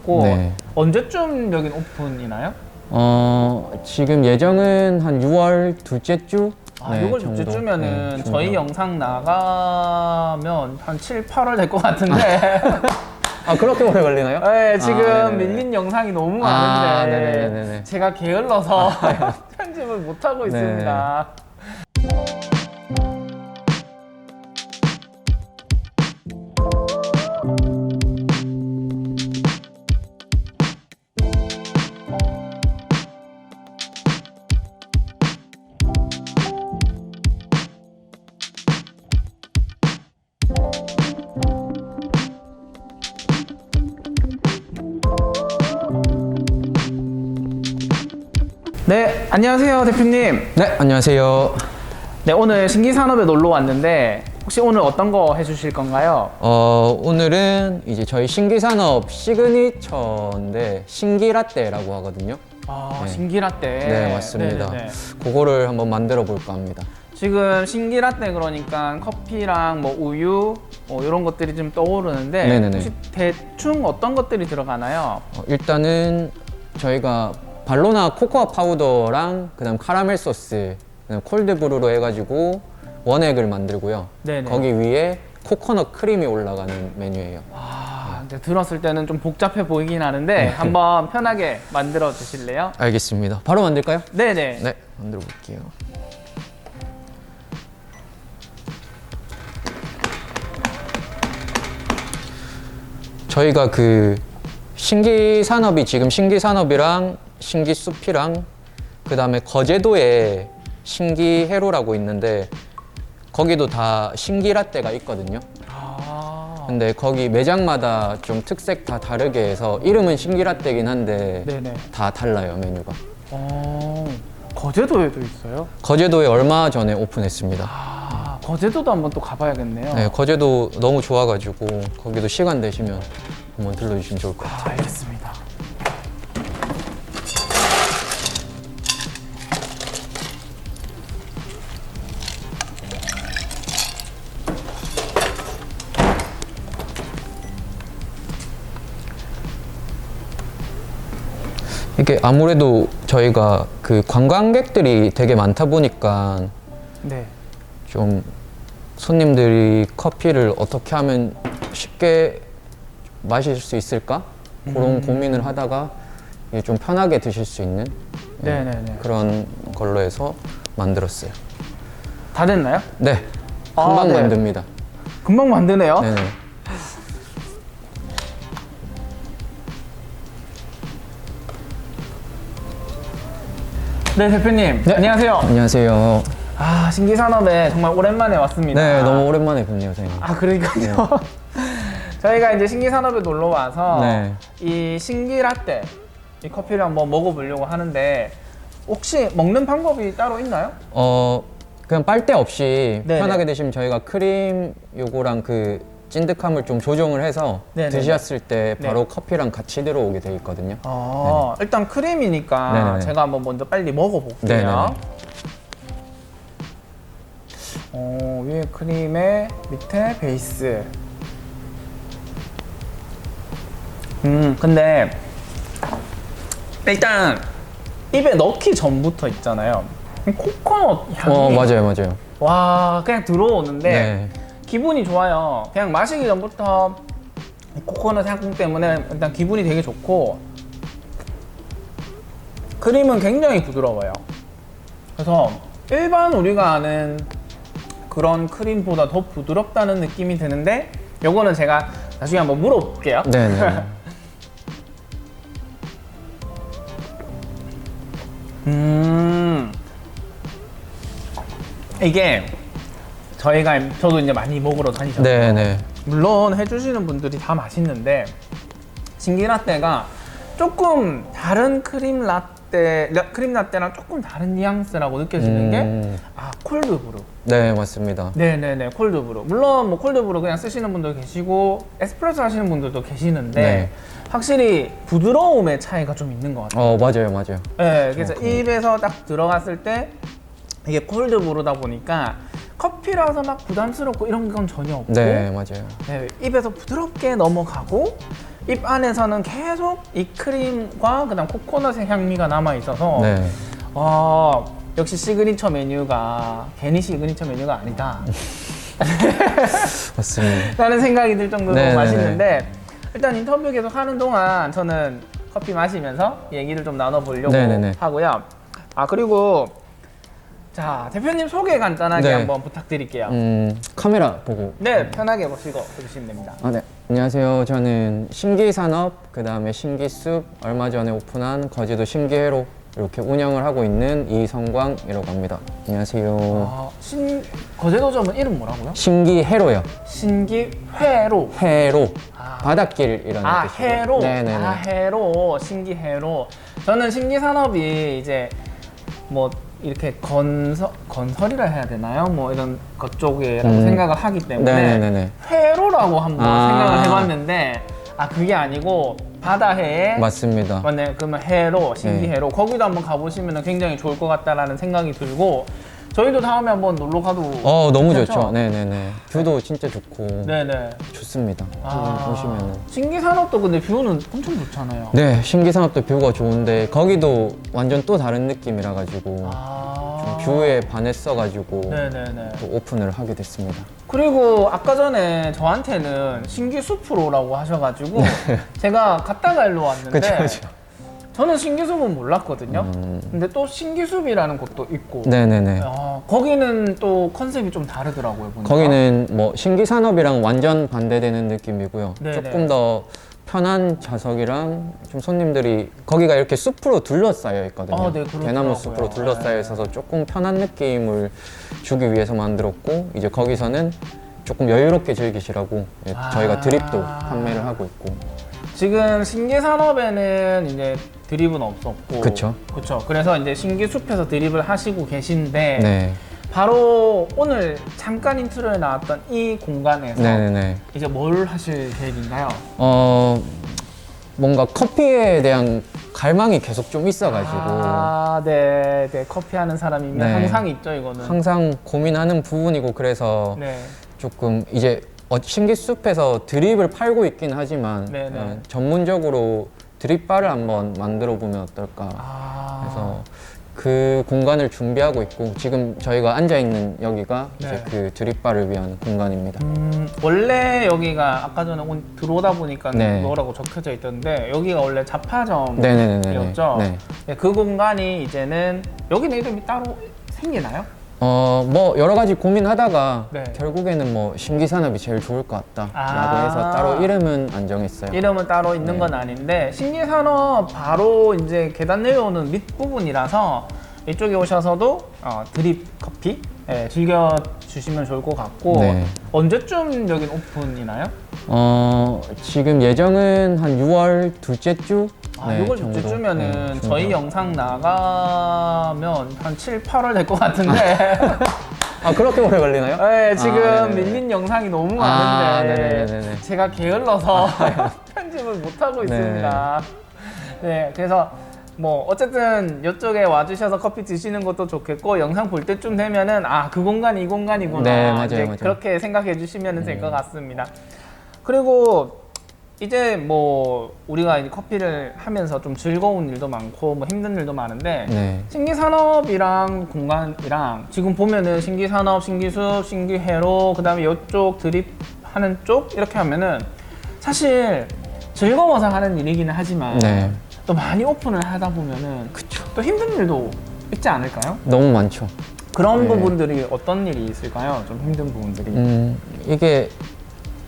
같고 네. 언제쯤 여긴 오픈이나요? 어, 지금 예정은 한 6월 둘째 주? 아, 네, 6월 정도. 둘째쯤면은 네, 정도. 저희 영상 나가면 한 7, 8월 될 것 같은데 아, 그렇게 오래 걸리나요? 네, 지금 아, 네네네. 밀린 영상이 너무 아, 많은데 네네네네. 아, 제가 게을러서 편집을 못하고 네. 있습니다. 네, 안녕하세요 대표님. 네, 안녕하세요. 네, 오늘 신기산업에 놀러 왔는데 혹시 오늘 어떤 거 해주실 건가요? 어, 오늘은 이제 저희 신기산업 시그니처인데 신기라떼라고 하거든요. 아, 네. 신기라떼. 네, 맞습니다. 네네네. 그거를 한번 만들어 볼까 합니다. 지금 신기라떼 그러니까 커피랑 뭐 우유 뭐 이런 것들이 좀 떠오르는데 네네네. 혹시 대충 어떤 것들이 들어가나요? 어, 일단은 저희가 발로나 코코아 파우더랑 그다음 카라멜 소스, 그다음 콜드브루로 해가지고 원액을 만들고요. 네네. 거기 위에 코코넛 크림이 올라가는 메뉴예요. 아, 근데 들었을 때는 좀 복잡해 보이긴 하는데 네. 한번 편하게 만들어 주실래요? 알겠습니다. 바로 만들까요? 네네. 네, 만들어 볼게요. 저희가 그 신기 산업이 지금 신기 산업이랑 신기 숲이랑 그 다음에 거제도에 신기 해로라고 있는데 거기도 다 신기 라떼가 있거든요. 아, 근데 거기 매장마다 좀 특색 다 다르게 해서 이름은 신기 라떼긴 한데 네네. 다 달라요 메뉴가. 어, 거제도에도 있어요? 거제도에 얼마 전에 오픈했습니다. 아, 거제도도 한번 또 가봐야겠네요. 네, 거제도 너무 좋아가지고 거기도 시간 되시면 한번 들러주시면 좋을 것 같아요. 아, 알겠습니다. 이게 아무래도 저희가 그 관광객들이 되게 많다 보니까 네. 좀 손님들이 커피를 어떻게 하면 쉽게 마실 수 있을까 그런 고민을 하다가 이게 좀 편하게 드실 수 있는 네, 네네네. 그런 걸로 해서 만들었어요. 다 됐나요? 네, 아, 금방 네. 만듭니다. 금방 만드네요. 네네. 네, 대표님. 네. 안녕하세요. 안녕하세요. 아, 신기산업에 정말 오랜만에 왔습니다. 네, 너무 오랜만에 뵙네요, 선생님. 아, 그러니까요. 저희가 이제 신기산업에 놀러 와서 네. 이 신기라떼 이 커피를 한번 먹어보려고 하는데 혹시 먹는 방법이 따로 있나요? 어 그냥 빨대 없이 네네. 편하게 드시면 저희가 크림 요거랑 그 찐득함을 좀 조정을 해서 네네네. 드셨을 때 네. 바로 커피랑 같이 들어오게 돼 있거든요. 아, 일단 크림이니까 네네네. 제가 한번 먼저 빨리 먹어볼게요. 네네네. 어, 위에 크림에 밑에 베이스. 음, 근데 일단 입에 넣기 전부터 있잖아요. 코코넛 향이 어 맞아요, 맞아요. 와 그냥 들어오는데 네. 기분이 좋아요. 그냥 마시기 전부터 이 코코넛 향 때문에 일단 기분이 되게 좋고 크림은 굉장히 부드러워요. 그래서 일반 우리가 아는 그런 크림보다 더 부드럽다는 느낌이 드는데 요거는 제가 나중에 한번 물어볼게요. 네네. 음 이게 저희가 저도 이제 많이 먹으러 다니셨어요. 네네. 물론 해주시는 분들이 다 맛있는데 신기라떼가 조금 다른 크림 라떼 라- 크림 라떼랑 조금 다른 뉘앙스라고 느껴지는 게 음, 아 콜드브루 네 맞습니다. 네네네 콜드브루 물론 뭐 콜드브루 그냥 쓰시는 분도 계시고 에스프레소 하시는 분들도 계시는데 네. 확실히 부드러움의 차이가 좀 있는 것 같아요 어 맞아요, 맞아요. 네, 그래서. 입에서 딱 들어갔을 때 이게 콜드브루다 보니까 커피라서 막 부담스럽고 이런 건 전혀 없고 네 맞아요. 네, 입에서 부드럽게 넘어가고 입 안에서는 계속 이 크림과 그다음 코코넛의 향미가 남아 있어서 네. 와 역시 시그니처 메뉴가 괜히 시그니처 메뉴가 아니다. 맞습니다. 라는 생각이 들 정도로 네네네. 맛있는데 일단 인터뷰 계속 하는 동안 저는 커피 마시면서 얘기를 좀 나눠보려고 네 네 네. 하고요. 아 그리고 자 대표님 소개 간단하게 네. 한번 부탁드릴게요. 음, 카메라 보고. 네 편하게 보시고 들으시면 됩니다. 아, 네. 안녕하세요. 저는 신기산업, 그 다음에 신기숲, 얼마 전에 오픈한 거제도 신기회로 이렇게 운영을 하고 있는 이성광이라고 합니다. 안녕하세요. 아, 신 거제도점은 이름 뭐라고요? 신기회로요. 신기회로. 회로. 아. 바닷길이라는 아 뜻이고. 해로. 네네네. 아 해로. 신기해로. 저는 신기산업이 이제 뭐 이렇게 건설 건설이라 해야 되나요? 뭐 이런 것 쪽이라고 음. 생각을 하기 때문에 네네네네. 회로라고 한번 아. 생각을 해봤는데 아 그게 아니고 바다해에 맞습니다. 맞네 그러면 해로 신기해로 거기도 한번 가보시면 굉장히 좋을 것 같다라는 생각이 들고 저희도 다음에 한번 놀러 가도 어, 너무 괜찮죠? 좋죠. 네네네. 뷰도 진짜 좋고. 네네 좋습니다. 아, 보시면은. 신기산업도 근데 뷰는 엄청 좋잖아요. 네, 신기산업도 뷰가 좋은데 거기도 완전 또 다른 느낌이라 가지고 아. 좀 뷰에 반했어 가지고 네네네. 또 오픈을 하게 됐습니다. 그리고 아까 전에 저한테는 신기 숲으로라고 하셔가지고 제가 갔다가 일로 왔는데 그쵸, 그쵸. 저는 신기숲은 몰랐거든요. 음. 근데 또 신기숲이라는 곳도 있고 네네네. 아, 거기는 또 컨셉이 좀 다르더라고요. 보니까. 거기는 뭐 신기 산업이랑 완전 반대되는 느낌이고요. 네네. 조금 더 편한 좌석이랑 좀 손님들이 거기가 이렇게 숲으로 둘러싸여 있거든요. 아, 네, 그렇더라고요. 대나무 숲으로 둘러싸여 네. 있어서 조금 편한 느낌을 주기 위해서 만들었고 이제 거기서는 조금 여유롭게 즐기시라고 예, 아. 저희가 드립도 판매를 하고 있고 지금 신기 산업에는 이제 드립은 없었고 그쵸. 그쵸. 그래서 이제 신기 숲에서 드립을 하시고 계신데 네. 바로 오늘 잠깐 인트로에 나왔던 이 공간에서 네네네. 이제 뭘 하실 계획인가요? 어 뭔가 커피에 대한 갈망이 계속 좀 있어가지고 아, 네, 네. 커피 하는 사람이면 네. 항상 있죠, 이거는. 항상 고민하는 부분이고 그래서 네. 조금 이제 어, 신기숲에서 드립을 팔고 있긴 하지만 네네. 어, 전문적으로 드립바를 한번 만들어 보면 어떨까 아. 해서 그 공간을 준비하고 있고 지금 저희가 앉아 있는 여기가 네. 이제 그 드립바를 위한 공간입니다. 음, 원래 여기가 아까 전에 온- 들어오다 보니까 네. 뭐라고 적혀져 있던데 여기가 원래. 네네네네. 네. 네, 그 공간이 이제는 여기는 이름이 따로 생기나요? 어, 뭐 여러 가지 고민하다가 네. 결국에는 뭐 신기산업이 제일 좋을 것 같다라고 아. 해서 따로 이름은 안 정했어요. 이름은 따로 있는 네. 건 아닌데 신기산업 바로 이제 계단 내려오는 밑 부분이라서 이쪽에 오셔서도 어, 드립 커피 예, 즐겨 주시면 좋을 것 같고 네. 언제쯤 여긴 오픈이나요? 어, 지금 예정은 한 6월 둘째 주 아, 네, 6월 정도. 둘째쯤면은 네, 저희. 영상 나가면 한 7, 8월 될 것 같은데 아 그렇게 오래 걸리나요? 네, 지금 아. 밀린 영상이 너무 아, 많은데 네네네네. 제가 게을러서 편집을 못 하고 네. 있습니다. 네, 그래서 뭐 어쨌든 이쪽에 와주셔서 커피 드시는 것도 좋겠고 영상 볼 때쯤 되면은 아 그 공간이 이 공간이구나 네, 맞아요, 맞아요. 네. 그렇게 생각해 주시면 될것 같습니다. 그리고 이제 뭐 우리가 이제 커피를 하면서 좀 즐거운 일도 많고 뭐 힘든 일도 많은데 네. 신기 산업이랑 공간이랑 지금 보면은 신기 산업, 신기숲, 신기 회로 그다음에 이쪽 드립 하는 쪽 이렇게 하면은 사실 즐거워서 하는 일이기는 하지만 네. 또 많이 오픈을 하다 보면은 또 힘든 일도 있지 않을까요? 너무 많죠. 그런 네. 부분들이 어떤 일이 있을까요? 좀 힘든 부분들이. 음, 이게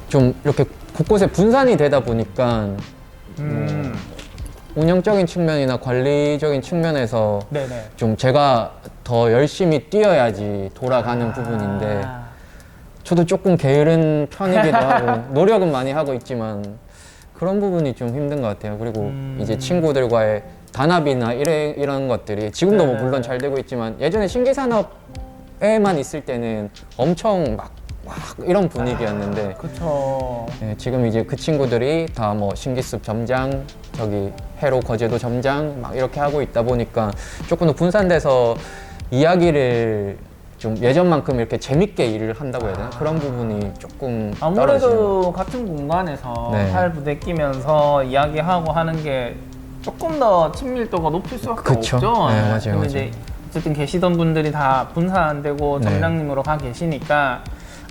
좀 이렇게 곳곳에 분산이 되다 보니까 음. 운영적인 측면이나 관리적인 측면에서 네네. 좀 제가 더 열심히 뛰어야지 돌아가는 부분인데 아. 저도 조금 게으른 편이기도 하고 노력은 많이 하고 있지만 그런 부분이 좀 힘든 것 같아요. 그리고 음. 이제 친구들과의 단합이나 이래, 이런 것들이 지금도 뭐. 물론 잘 되고 있지만 예전에 신기산업에만 있을 때는 엄청 막, 막 이런 분위기였는데 그쵸. 네, 지금 이제 그 친구들이 다 뭐 신기숲 점장, 저기 해로 거제도 점장 막 이렇게 하고 있다 보니까 조금 더 분산돼서 이야기를 좀 예전만큼 이렇게 재밌게 일을 한다고 해야 되나 그런 부분이 조금 떨어지는 것 아무래도 같은 공간에서 네. 팔 부대끼면서 이야기하고 하는 게 조금 더 친밀도가 높을 수밖에 그쵸. 없죠. 네, 맞아요, 근데 맞아요. 이제 어쨌든 계시던 분들이 다 분산 안 되고 네. 점장님으로 가 계시니까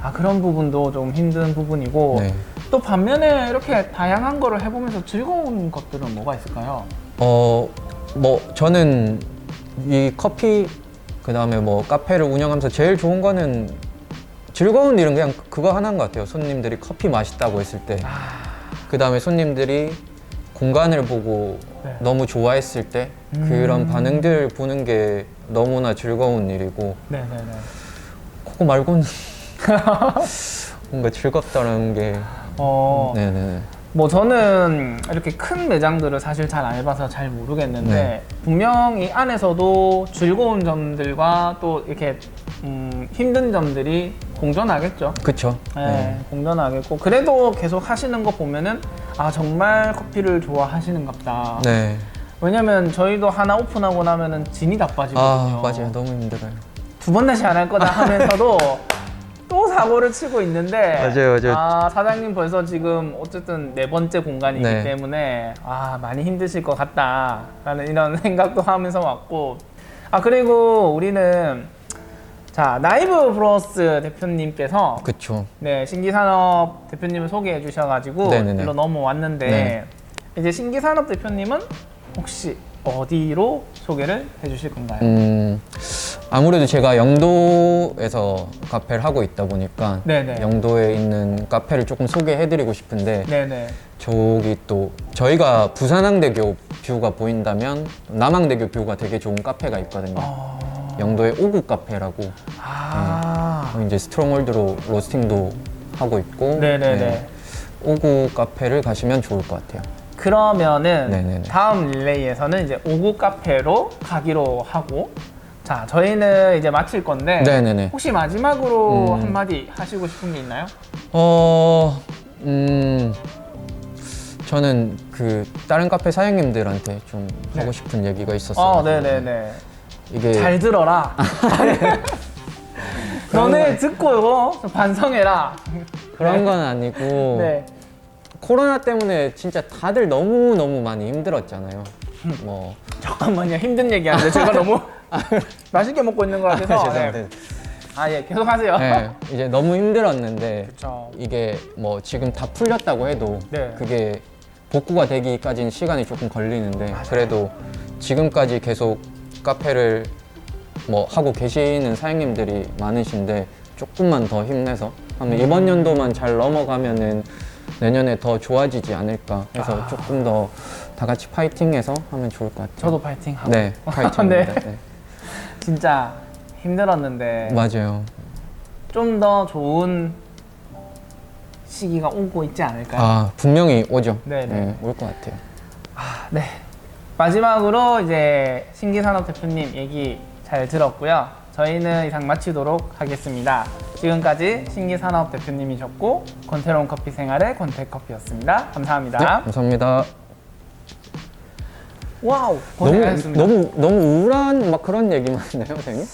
아 그런 부분도 좀 힘든 부분이고 네. 또 반면에 이렇게 다양한 거를 해보면서 즐거운 것들은 뭐가 있을까요? 어, 뭐 저는 이 커피 그 다음에 뭐 카페를 운영하면서 제일 좋은 거는 즐거운 일은 그냥 그거 하나인 것 같아요. 손님들이 커피 맛있다고 했을 때, 아. 그다음에 손님들이 공간을 보고 네. 너무 좋아했을 때 음. 그런 반응들 보는 게 너무나 즐거운 일이고 네 네 네. 그거 말고는 뭔가 즐겁다는 게 어, 네네 뭐 저는 이렇게 큰 매장들을 사실 잘 안 해봐서 잘 모르겠는데 네. 분명 이 안에서도 즐거운 점들과 또 이렇게 음, 힘든 점들이 공존하겠죠. 그쵸 네, 네. 공존하겠고 그래도 계속 하시는 거 보면은 아 정말 커피를 좋아하시는갑다. 네. 왜냐면 저희도 하나 오픈하고 나면은 진이 다 빠지거든요. 아 맞아요 너무 힘들어요 두 번 다시 안 할 거다 하면서도 또 사고를 치고 있는데 맞아요, 맞아요. 아, 사장님 벌써 지금 어쨌든 네 번째 공간이기 네. 때문에 아 많이 힘드실 것 같다라는 이런 생각도 하면서 왔고 아 그리고 우리는 자 나이브 브로스 대표님께서 그쵸 네 신기산업 대표님을 소개해 주셔가지고 네네네. 일로 넘어왔는데 네. 이제 신기산업 대표님은 혹시 어디로 소개를 해주실 건가요? 음, 아무래도 제가 영도에서 카페를 하고 있다 보니까 네네. 영도에 있는 카페를 조금 소개해드리고 싶은데 네네. 저기 또 저희가 부산항대교 뷰가 보인다면 남항대교 뷰가 되게 좋은 카페가 있거든요. 어... 영도의 오구 카페라고 아. 이제 스트롱홀드로 로스팅도 하고 있고 네네네. 네, 오구 카페를 가시면 좋을 것 같아요. 그러면은 네네네. 다음 릴레이에서는 이제 오구 카페로 가기로 하고 자 저희는 이제 마칠 건데 네네네. 혹시 마지막으로 음. 한마디 하시고 싶은 게 있나요? 어, 음, 저는 그 다른 카페 사장님들한테 좀 네. 하고 싶은 얘기가 있었어요. 어 네네네 이게 잘 들어라 너네 듣고 이거 반성해라 그런 건 아니고 네. 코로나 때문에 진짜 다들 너무 너무 많이 힘들었잖아요. 뭐 잠깐만요 힘든 얘기하는데 제가 너무 맛있게 먹고 있는 것 같아서 죄송합니다. 네. 아예 계속하세요 네, 이제 너무 힘들었는데 그쵸. 이게 뭐 지금 다 풀렸다고 해도 네. 그게 복구가 되기까지는 시간이 조금 걸리는데 그래도 지금까지 계속 카페를 뭐 하고 계시는 사장님들이 많으신데 조금만 더 힘내서 음. 이번 연도만 잘 넘어가면은 내년에 더 좋아지지 않을까 해서 아. 조금 더 다 같이 파이팅해서 하면 좋을 것 같아요. 저도 파이팅 하고 네, 파이팅입니다. 네. 진짜 힘들었는데 맞아요. 좀 더 좋은 시기가 오고 있지 않을까요? 아 분명히 오죠. 네, 네. 올것 같아요. 네. 마지막으로 이제 신기산업 대표님 얘기 잘 들었고요. 저희는 이상 마치도록 하겠습니다. 지금까지 신기산업 대표님이셨고 권태로운 커피 생활의 권태커피였습니다. 네, 감사합니다. 감사합니다. 와우 너무 고생하셨습니다. 너무 너무 우울한 막 그런 얘기만 했나요, 선생님?